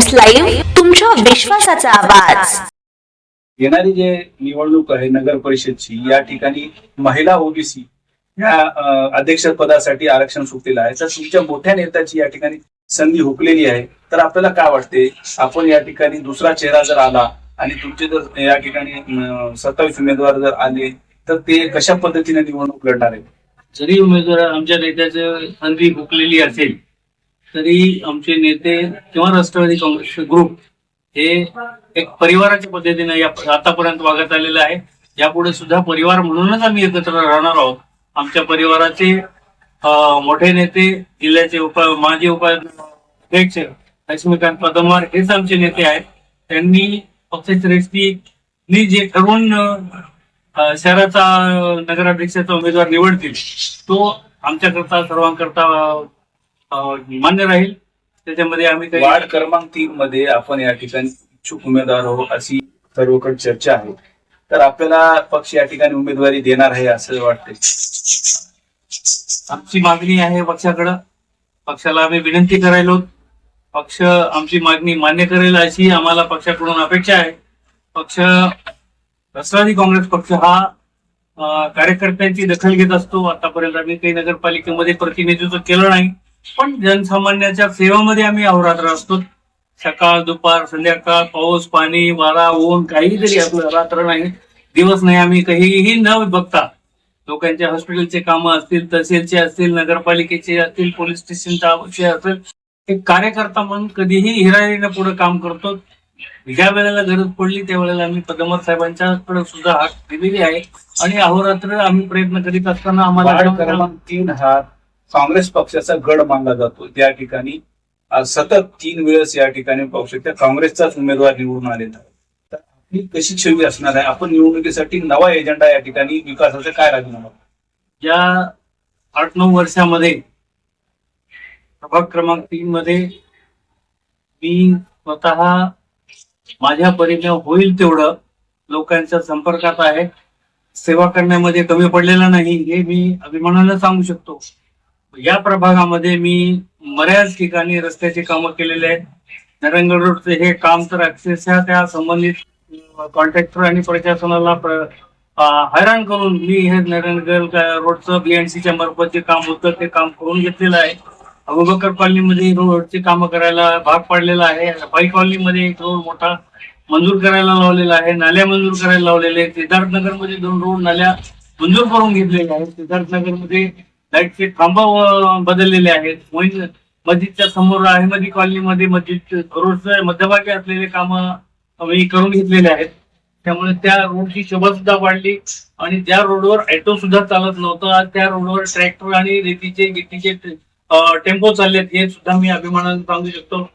Times live तुमच्या विश्वासाचा आवाज. येणारी जे निवडणूक आहे नगर परिषदची या ठिकाणी महिला ओबीसी या अध्यक्ष पदासाठी आरक्षण सुटलेलं आहे. तर तुमच्या मोठ्या नेत्याची या ठिकाणी संधी हुकलेली आहे. तर आपल्याला काय वाटते? आपण या ठिकाणी दुसरा चेहरा जर आला आणि तुमचे जर या ठिकाणी सत्तावीस उमेदवार जर आले तर ते कशा पद्धतीने निवडणूक लढणार आहे जरी उमेदवार आमच्या नेत्याचं संधी हुकलेली असेल तरी आमचे नेते किंवा राष्ट्रवादी काँग्रेसचे ग्रुप हे एक परिवाराच्या पद्धतीने या आतापर्यंत वागत आलेलं आहे. यापुढे सुद्धा परिवार म्हणूनच आम्ही एकत्र राहणार आहोत. आमच्या परिवाराचे मोठे नेते जिल्ह्याचे उप माजी उपाध्यक्ष लक्ष्मीकांत पदमवार हेच आमचे नेते आहेत. त्यांनी पक्षश्रेष्ठीनी जे ठरवून शहराचा नगराध्यक्षाचा उमेदवार निवडतील तो आमच्याकरता सर्वांकरता मान्य राहील. त्याच्यामध्ये आम्ही काही वार्ड क्रमांक तीन मध्ये आपण या ठिकाणी इच्छुक उमेदवार हो अशी सर्वकडे चर्चा आहे. तर आपल्याला पक्ष या ठिकाणी उमेदवारी देणार आहे असं वाटतंय. आमची मागणी आहे पक्षाकडं. पक्षाला आम्ही विनंती करायलो. पक्ष आमची मागणी मान्य करेल अशी आम्हाला पक्षाकडून अपेक्षा आहे. पक्ष राष्ट्रवादी काँग्रेस पक्ष हा अं, कार्यकर्त्यांची दखल घेत असतो. आतापर्यंत आम्ही काही नगरपालिकेमध्ये प्रतिनिधित्व केलं नाही. पण जनसामान्याच्या सेवेमध्ये आम्ही अहोरात्र असतो सकाळ दुपार संध्याकाळ पाऊस पाणी वारा ऊन काही तरी आपलं रात्र नाही. दिवस नाही आम्ही काहीही न बघता लोकांच्या हॉस्पिटलचे कामं असतील तहसीलचे असतील नगरपालिकेचे असतील पोलीस स्टेशनचा विषय असेल एक कार्यकर्ता म्हणून कधीही हिरारीनं पुढे काम करतो. ज्या वेळेला गरज पडली त्यावेळेला आम्ही पदमर साहेबांच्याकडे सुद्धा हात दिलेली आहे. आणि अहोरात्र आम्ही प्रयत्न करीत असताना आम्हाला तीन हात काँग्रेस पक्षाचा गड मानला जातो त्या ठिकाणी आज सतत तीन वेळेस या ठिकाणी पक्ष त्या काँग्रेसचाच उमेदवार निवडून आलेला तर आपली कशी छवी असणार आहे? आपण निवडणुकीसाठी नवा एजेंडा या ठिकाणी विकासाचा काय राजीनामा? या आठ नऊ वर्षामध्ये प्रभाग क्रमांक तीन मध्ये मी स्वतः माझ्या परीने होईल तेवढं लोकांच्या संपर्कात आहे. सेवा करण्यामध्ये कमी पडलेला नाही हे मी अभिमानानं सांगू शकतो. या प्रभागामध्ये मी बऱ्याच ठिकाणी रस्त्याची कामं केलेले आहेत. नरंगड रोडचे हे काम तर अक्षरशः त्या संबंधित कॉन्ट्रॅक्टर आणि प्रशासनाला प्र- हैराण करून मी हे नरंगड रोडचं बीएनसीच्या मार्फत जे काम होतं ते काम करून घेतलेलं आहे. अबुबकर कॉलनीमध्ये रोडचे कामं करायला भाग पाडलेला आहे. भाई कॉलनीमध्ये एक रोड मोठा मंजूर करायला लावलेला आहे. नाल्या मंजूर करायला लावलेले आहेत. सिद्धार्थनगरमध्ये दोन रोड नाल्या मंजूर करून घेतलेल्या आहेत. सिद्धार्थनगरमध्ये लाईटचे खांब बदललेले आहेत. मोईन मस्जिदच्या समोर अहमदी कॉलनीमध्ये मस्जिद रोडचं मध्यभागी असलेले कामं आम्ही करून घेतलेले आहेत. त्यामुळे त्या रोडची शोभा सुद्धा वाढली आणि ज्या रोडवर ऑटो सुद्धा चालत नव्हतं. आज त्या रोडवर ट्रॅक्टर आणि रेतीचे गिट्टीचे टेम्पो चाललेत हे सुद्धा मी अभिमानाने सांगू शकतो.